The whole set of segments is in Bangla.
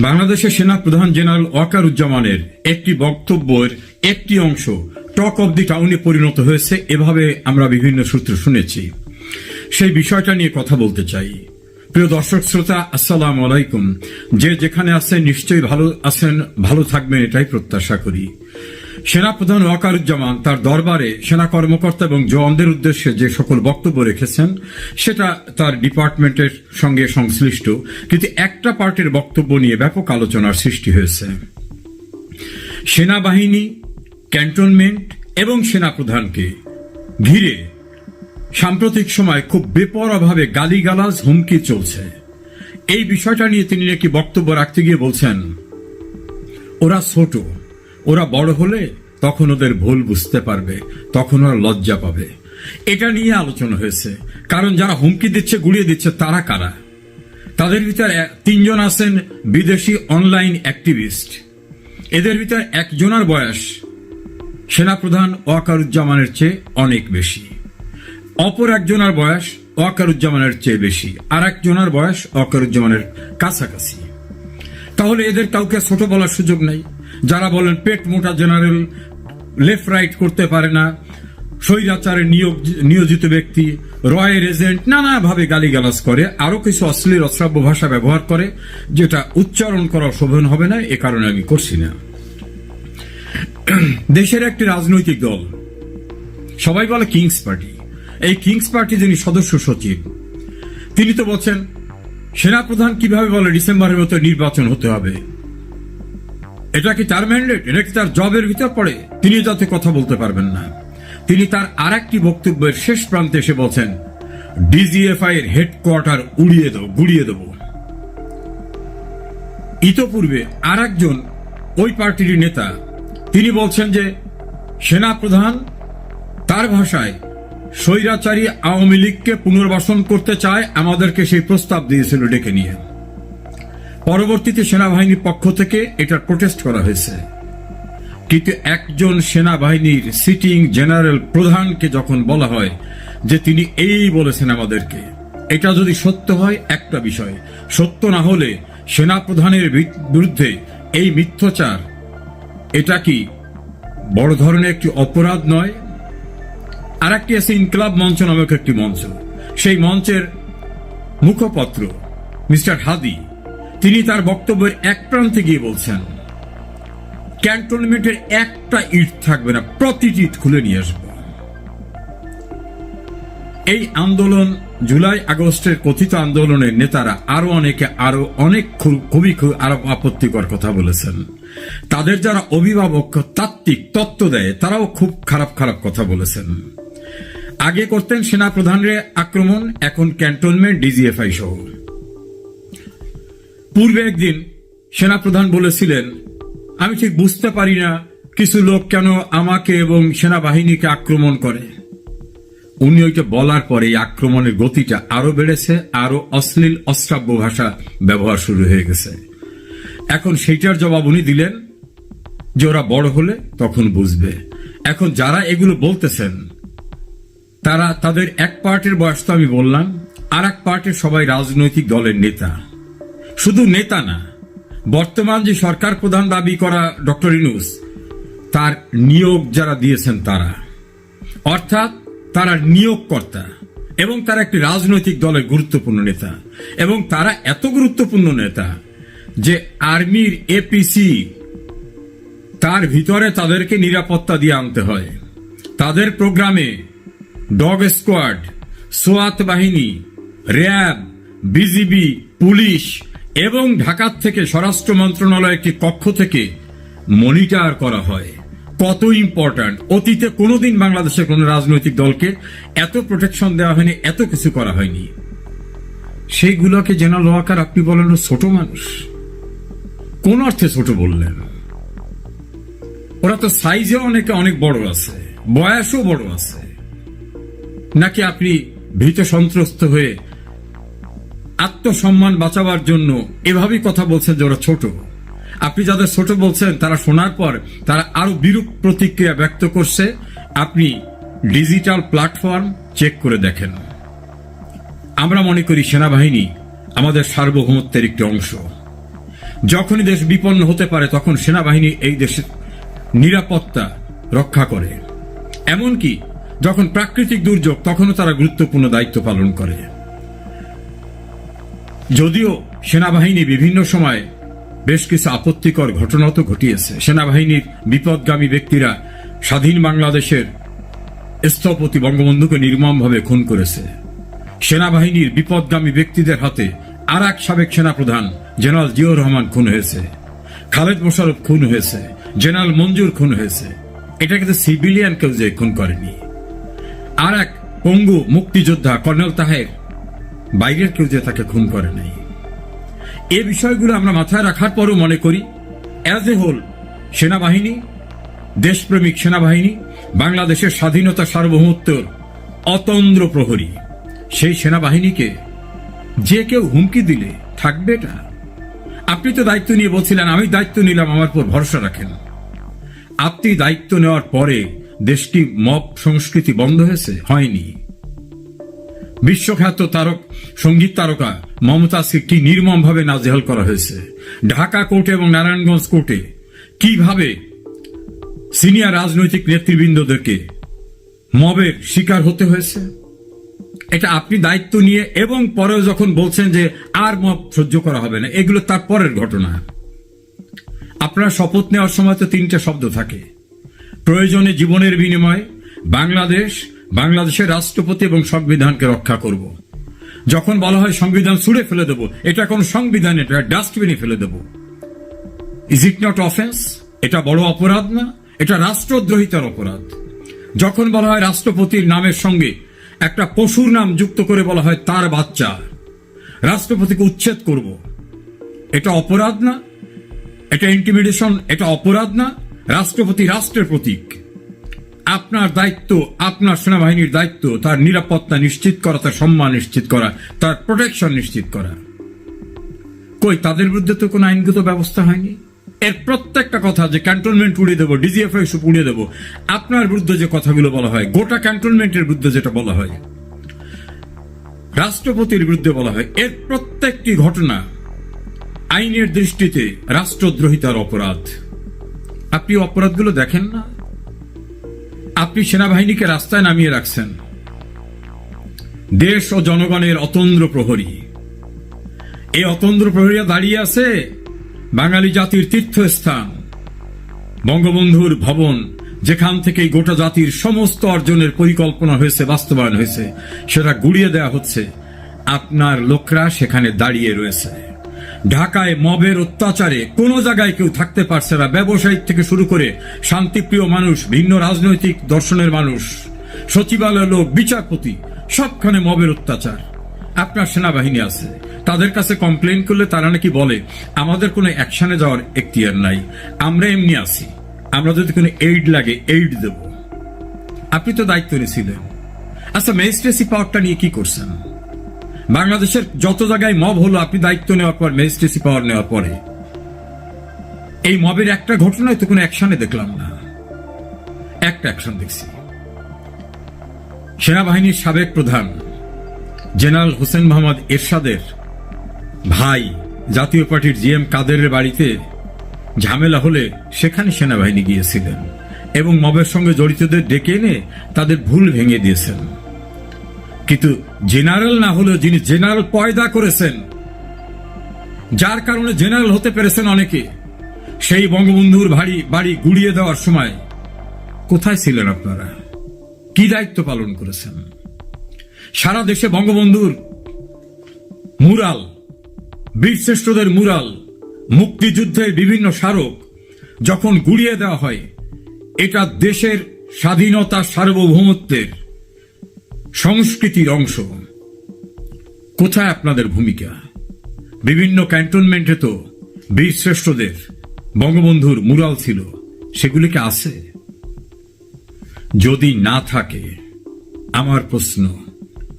বাংলাদেশের সেনা প্রধান জেনারেল ওয়াকারুজ্জামানের একটি বক্তব্যের একটি অংশ টক অব দি টাউনে পরিণত হয়েছে, এভাবে আমরা বিভিন্ন সূত্র শুনেছি। সেই বিষয়টা নিয়ে কথা বলতে চাই। প্রিয় দর্শক শ্রোতা, আসসালাম আলাইকুম। যে যেখানে আছেন নিশ্চয়ই ভালো আছেন, ভালো থাকবেন, এটাই প্রত্যাশা করি। সেনাপ্রধান ওয়াকারুজ্জামান তার দরবারে সেনা কর্মকর্তা এবং জওয়ানদের উদ্দেশ্যে যে সকল বক্তব্য রেখেছেন, সেটা তার ডিপার্টমেন্টের সঙ্গে সংশ্লিষ্ট, কিন্তু একটা পার্টির বক্তব্য নিয়ে ব্যাপক আলোচনার সৃষ্টি হয়েছে। সেনাবাহিনী, ক্যান্টনমেন্ট এবং সেনাপ্রধানকে ঘিরে সাম্প্রতিক সময় খুব বেপরভাবে গালিগালাজ হুমকি চলছে। এই বিষয়টা নিয়ে তিনি নাকি বক্তব্য রাখতে গিয়ে বলছেন, ওরা ছোট ওরা বড় হলে তখন ওদের ভুল বুঝতে পারবে, তখন ওরা লজ্জা পাবে। এটা নিয়ে আলোচনা হয়েছে। কারণ যারা হুমকি দিচ্ছে গুড়িয়ে দিচ্ছে, তারা কারা? তাদের ভিতর তিনজন আছেন বিদেশি অনলাইন অ্যাক্টিভিস্ট। এদের ভিতর একজনের বয়স সেনাপ্রধান ওয়াকারুজ্জামানের চেয়ে অনেক বেশি। অপর একজনের বয়স ওয়াকারুজ্জামানের চেয়ে বেশি। আর একজনের বয়স ওয়াকারুজ্জামানের কাছাকাছি। তাহলে এদের কাউকে ছোট বলার সুযোগ নেই। যারা বলেন পেট মোটা জেনারেল লেফট রাইট করতে পারে না, স্বৈরাচারে নিয়োগ, নিয়োজিত ব্যক্তি, রয়ের এজেন্ট নানাভাবে গালিগালাজ করে, আরও কিছু অশ্লীল, অশ্রাব্য ভাষা ব্যবহার করে, যেটা উচ্চারণ করা শোভন হবে না, এ কারণে আমি করছি না। দেশের একটি রাজনৈতিক দল, সবাই বলে কিংস পার্টি এই কিংস পার্টি যিনি সদস্য সচিব, তিনি তো বলছেন, সেনাপ্রধান কীভাবে বলে ডিসেম্বরের মতো নির্বাচন হতে হবে? এটা কি তার ম্যান্ডেট এটা কি তার জবের ভিতর পড়ে? তিনি যাতে কথা বলতে পারবেন না। তিনি তার আর একটি বক্তব্যের শেষ প্রান্তে এসে বলছেন, ডিজিএফআই এর হেডকোয়ার্টার উড়িয়ে দেবো, গুড়িয়ে দেবো। ইতোপূর্বে আর একজন ওই পার্টির নেতা, তিনি বলছেন যে সেনা প্রধান তার ভাষায় স্বৈরাচারী আওয়ামী লীগকে পুনর্বাসন করতে চায়, আমাদেরকে সেই প্রস্তাব দিয়েছিল ডেকে নিয়ে। পরবর্তীতে সেনাবাহিনীর পক্ষ থেকে এটার প্রোটেস্ট করা হয়েছে। কিন্তু একজন সেনাবাহিনীর সিটিং জেনারেল প্রধানকে যখন বলা হয় যে তিনি এই বলেছেন আমাদেরকে, এটা যদি সত্য হয়, একটা বিষয়, সত্য না হলে সেনাপ্রধানের বি- বিরুদ্ধে এই মিথ্যাচার, এটা কি বড় ধরনের একটি অপরাধ নয়? আর একটি আছে ইনকলাব মঞ্চ নামক একটি মঞ্চ। সেই মঞ্চের মুখপত্র মিস্টার হাদি তিনি তার বক্তব্যের এক প্রান্তে গিয়ে বলছেন, ক্যান্টনমেন্টের একটা ইট থাকবে না, প্রতিটি ইট খুলে নিয়ে আসব। এই আন্দোলন জুলাই আগস্টের কথিত আন্দোলনের নেতারা আরও অনেকে, আরও অনেক খুবই আরও আপত্তিকর কথা বলেছেন। তাদের যারা অভিভাবক, তাত্ত্বিক তত্ত্ব দেয়, তারাও খুব খারাপ খারাপ কথা বলেছেন। আগে করতেন সেনা প্রধানের আক্রমণ, এখন ক্যান্টনমেন্ট, ডিজিএফআই সহ। পূর্বে একদিন সেনাপ্রধান বলেছিলেন, আমি ঠিক বুঝতে পারি না কিছু লোক কেন আমাকে এবং সেনাবাহিনীকে আক্রমণ করে। উনি ওইটা বলার পরে আক্রমণের গতিটা আরও বেড়েছে, আরও অশ্লীল, অশ্রাব্য ভাষা ব্যবহার শুরু হয়ে গেছে। এখন সেইটার জবাব উনি দিলেন যে ওরা বড় হলে তখন বুঝবে। এখন যারা এগুলো বলতেছেন, তারা তাদের এক পার্টির বয়স তো আমি বললাম আর এক পার্টির সবাই রাজনৈতিক দলের নেতা। শুধু নেতা না, বর্তমান যে সরকার প্রধান দাবি করা ডক্টর ইনুস তার নিয়োগ যারা দিয়েছেন তারা, অর্থাৎ তারা নিয়োগকর্তা এবং তারা একটি রাজনৈতিক দলের গুরুত্বপূর্ণ নেতা এবং তারা এত গুরুত্বপূর্ণ নেতা যে আর্মির এপিসি তার ভিতরে তাদেরকে নিরাপত্তা দিয়ে আনতে হয়। তাদের প্রোগ্রামে ডগ স্কোয়াড, সোয়াত বাহিনী, র্যাব, বিজিবি, পুলিশ এবং ঢাকার থেকে স্বরাষ্ট্র মন্ত্রণালয় একটি কক্ষ থেকে মনিটর করা হয়। কত ইম্পর্ট্যান্ট অতীতে কোনোদিন বাংলাদেশের কোন রাজনৈতিক দলকে এত প্রোটেকশন দেওয়া হয়নি, এত কিছু করা হয়নি। সেইগুলোকে জেনারেল ওয়াকার আপনি বলেন, ছোট মানুষ। কোন অর্থে ছোট বললেন? ওরা তো সাইজে অনেকে অনেক বড় আছে, বয়সও বড় আছে। নাকি আপনি ভীত সন্ত্রস্ত হয়ে আত্মসম্মান বাঁচাবার জন্য এভাবেই কথা বলছেন যে ওরা ছোট। আপনি যাদের ছোট বলছেন, তারা শোনার পর তারা আরও বিরূপ প্রতিক্রিয়া ব্যক্ত করছে। আপনি ডিজিটাল প্ল্যাটফর্ম চেক করে দেখেন। আমরা মনে করি সেনাবাহিনী আমাদের সার্বভৌমত্বের একটি অংশ। যখনই দেশ বিপন্ন হতে পারে, তখন সেনাবাহিনী এই দেশের নিরাপত্তা রক্ষা করে। এমনকি যখন প্রাকৃতিক দুর্যোগ, তখনও তারা গুরুত্বপূর্ণ দায়িত্ব পালন করে। যদিও সেনাবাহিনী বিভিন্ন সময় বেশ কিছু আপত্তিকর ঘটনা তো ঘটিয়েছে। সেনাবাহিনীর বিপদগামী ব্যক্তিরা স্বাধীন বাংলাদেশের স্থপতি বঙ্গবন্ধুকে নির্মমভাবে খুন করেছে। সেনাবাহিনীর বিপদগামী ব্যক্তিদের হাতে আর এক সাবেক সেনাপ্রধান জেনারেল জিয়র রহমান খুন হয়েছে। খালেদ মোশারফ খুন হয়েছে। জেনারেল মঞ্জুর খুন হয়েছে। এটা কিন্তু সিভিলিয়ান কেউ যে খুন করেনি। আর এক পঙ্গু মুক্তিযোদ্ধা কর্নেল তাহের বাইরের কেউ যে তাকে খুন করে নাই। এ বিষয়গুলো আমরা মাথায় রাখার পরও মনে করি অ্যাজ এ হোল সেনাবাহিনী, দেশপ্রেমিক সেনাবাহিনী, বাংলাদেশের স্বাধীনতা সার্বভৌমত্বর অতন্দ্র প্রহরী, সেই সেনাবাহিনীকে যে কেউ হুমকি দিলে থাকবে এটা। আপনি তো দায়িত্ব নিয়ে বলছিলেন, আমি দায়িত্ব নিলাম, আমার উপর ভরসা রাখেন। আপনি দায়িত্ব নেওয়ার পরে দেশটি মব সংস্কৃতি বন্ধ হয়েছে? হয়নি। বিশ্বখ্যাত তারক, সংগীত তারকা মমতা সিকটি নির্মমভাবে নাজেহাল করা হয়েছে? ঢাকা কোর্টে এবং নারায়ণগঞ্জ কোর্টে কীভাবে সিনিয়র রাজনৈতিক নেতৃবৃন্দদেরকে মবের শিকার হতে হয়েছে? এটা আপনি দায়িত্ব নিয়ে এবং পরেও যখন বলছেন যে আর মব সহ্য করা হবে না, এগুলো তার পরের ঘটনা। আপনার শপথ নেওয়ার সময় তো তিনটে শব্দ থাকে। প্রয়োজনে জীবনের বিনিময়ে বাংলাদেশ বাংলাদেশের রাষ্ট্রপতি এবং সংবিধানকে রক্ষা করব। যখন বলা হয় সংবিধান ছুড়ে ফেলে দেব, এটা কোন সংবিধান, এটা ডাস্টবিনে ফেলে দেব। ইজ ইট নট অফেন্স এটা বড় অপরাধ না? এটা রাষ্ট্রদ্রোহিতার অপরাধ। যখন বলা হয় রাষ্ট্রপতির নামের সঙ্গে একটা পশুর নাম যুক্ত করে বলা হয় তার বাচ্চা, রাষ্ট্রপতিকে উচ্ছেদ করব। এটা অপরাধ না? এটা ইন্টিমিডেশন এটা অপরাধ না? রাষ্ট্রপতি রাষ্ট্রের প্রতীক। আপনার দায়িত্ব, আপনার সেনাবাহিনীর দায়িত্ব, তার নিরাপত্তা নিশ্চিত করা, তার সম্মান নিশ্চিত করা, তার প্রোটেকশন নিশ্চিত করা। কই, তাদের বিরুদ্ধে তো কোনো আইনগত ব্যবস্থা হয়নি? এর প্রত্যেকটা কথা যে ক্যান্টনমেন্ট উড়িয়ে দেবো ডিজিএফ উড়িয়ে দেবো, আপনার বিরুদ্ধে যে কথাগুলো বলা হয়, গোটা ক্যান্টনমেন্টের বিরুদ্ধে যেটা বলা হয়, রাষ্ট্রপতির বিরুদ্ধে বলা হয়, এর প্রত্যেকটি ঘটনা আইনের দৃষ্টিতে রাষ্ট্রদ্রোহিতার অপরাধ। আপনি অপরাধগুলো দেখেন না? আপনি সেনাবাহিনীকে রাস্তায় নামিয়ে রাখছেন। দেশ ও জনগণের অতন্দ্র প্রহরী। এই অতন্দ্র প্রহরীরা দাঁড়িয়ে আছে বাঙালি জাতির তীর্থস্থান, বঙ্গবন্ধুর ভবন, যেখান থেকে গোটা জাতির সমস্ত অর্জনের পরিকল্পনা হয়েছে, বাস্তবায়ন হয়েছে। সেটা গুড়িয়ে দেওয়া হচ্ছে। আপনার লোকরা সেখানে দাঁড়িয়ে রয়েছে। ঢাকায় মবের অত্যাচারে কোনো জায়গায় কেউ থাকতে পারছে না। ব্যবসায়িক থেকে শুরু করে শান্তিপ্রিয় মানুষ, ভিন্ন রাজনৈতিক দর্শনের মানুষ সচিবালয় লোক, বিচারপতি, সবখানে মবের অত্যাচার। আপনার সেনাবাহিনী আছে। তাদের কাছে কমপ্লেন করলে তারা নাকি বলে, আমাদের কোনো অ্যাকশানে যাওয়ার এখতিয়ার নাই। আমরা এমনি আছি। আমরা যদি কোনো এইড লাগে এইড দেব। আপনি তো দায়িত্ব নিয়েছিলেন আচ্ছা ম্যাজিস্ট্রেসি পাওয়ারটা নিয়ে কি করছেন? বাংলাদেশের যত জায়গায় মব হলো, আপনি দায়িত্ব নেওয়ার পর ম্যাজিস্ট্রেসি পাওয়ার নেওয়ার পরে। এই মবের একটা ঘটনায় তো কোনো অ্যাকশনে দেখলাম না। একটা অ্যাকশন দেখছি। সেনাবাহিনীর সাবেক প্রধান, জেনারেল হোসেন মোহাম্মদ এরশাদের ভাই, জাতীয় পার্টির জিএম কাদেরের বাড়িতে ঝামেলা হলে সেখানে সেনাবাহিনী গিয়েছিলেন এবং মবের সঙ্গে জড়িতদের ডেকে এনে তাদের ভুল ভেঙে দিয়েছেন। কিন্তু জেনারেল না হলেও যিনি জেনারেল পয়দা করেছেন, যার কারণে জেনারেল হতে পেরেছেন অনেকে, সেই বঙ্গবন্ধুর ভারী, বাড়ি গুড়িয়ে দেওয়ার সময় কোথায় ছিলেন আপনারা? কি দায়িত্ব পালন করেছেন? সারা দেশে বঙ্গবন্ধুর মুরাল, বীরশ্রেষ্ঠদের মুরাল, মুক্তিযুদ্ধের বিভিন্ন স্মারক যখন গুড়িয়ে দেওয়া হয়, এটা দেশের স্বাধীনতা সার্বভৌমত্বের সংস্কৃতির অংশ। কোথায় আপনাদের ভূমিকা? বিভিন্ন ক্যান্টনমেন্টে তো বীরশ্রেষ্ঠদের বঙ্গবন্ধুর মুরাল ছিল, সেগুলি কি আছে? যদি না থাকে, আমার প্রশ্ন,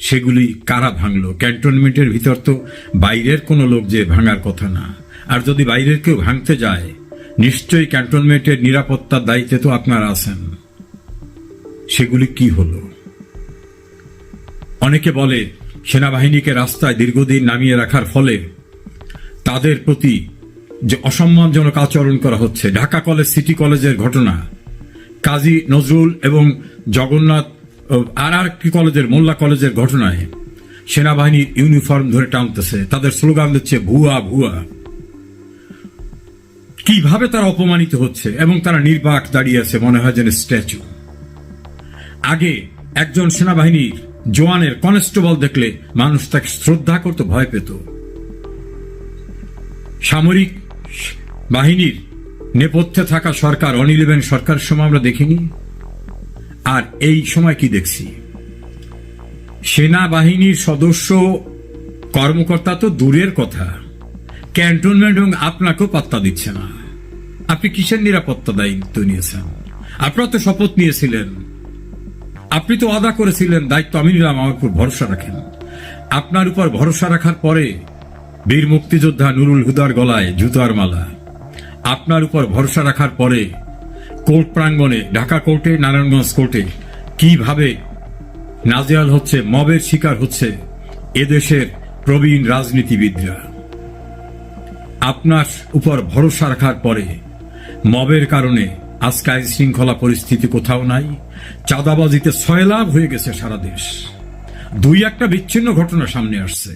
সেগুলি কারা ভাঙল? ক্যান্টনমেন্টের ভিতর তো বাইরের কোনো লোক যে ভাঙার কথা না। আর যদি বাইরের কেউ ভাঙতে যায়, নিশ্চয়ই ক্যান্টনমেন্টের নিরাপত্তার দায়িত্বে তো আপনারা আছেন। সেগুলি কি হলো? অনেকে বলে, সেনাবাহিনীকে রাস্তায় দীর্ঘদিন নামিয়ে রাখার ফলে তাদের প্রতি যে অসম্মানজনক আচরণ করা হচ্ছে, ঢাকা কলেজ, সিটি কলেজের ঘটনা, কাজী নজরুল এবং জগন্নাথ আর আর একটি কলেজের, মোল্লা কলেজের ঘটনায় সেনাবাহিনীর ইউনিফর্ম ধরে টানতেছে। তাদের স্লোগান দিচ্ছে, ভুয়া ভুয়া। কীভাবে তারা অপমানিত হচ্ছে এবং তারা নির্বাক দাঁড়িয়ে আছে মনে হয় যেন স্ট্যাচু। আগে একজন সেনাবাহিনীর জওয়ানের কনস্টেবল দেখলে মানুষ তাকে শ্রদ্ধা করতে, ভয় পেত। সামরিক বাহিনীর নেপথ্যে থাকা সরকার অন ইলেভেন সরকারের সময় আমরা দেখিনি। আর এই সময় কি দেখছি? সেনাবাহিনীর সদস্য, কর্মকর্তা তো দূরের কথা। ক্যান্টনমেন্ট এবং আপনাকেও পাত্তা দিচ্ছে না। আপনি কিসের নিরাপত্তা দায়িত্ব নিয়েছেন? আপনারা তো শপথ নিয়েছিলেন। আপনি তো আদা করেছিলেন, দায়িত্ব আমি নিলাম, আমার উপর ভরসা রাখেন। আপনার উপর ভরসা রাখার পরে বীর মুক্তিযোদ্ধা নুরুল হুদার গলায় জুতার মালা। আপনার উপর ভরসা রাখার পরে কোর্ট প্রাঙ্গণে, ঢাকা কোর্টে, নারায়ণগঞ্জ কোর্টে কীভাবে নাজেয়াল হচ্ছে, মবের শিকার হচ্ছে এদেশের প্রবীণ রাজনীতিবিদরা? আপনার উপর ভরসা রাখার পরে মবের কারণে আজকে আইন শৃঙ্খলা পরিস্থিতি কোথাও নাই। চাঁদাবাজিতে ছয় লাভ হয়ে গেছে সারা দেশ। দুই একটা বিচ্ছিন্ন ঘটনা সামনে আসছে।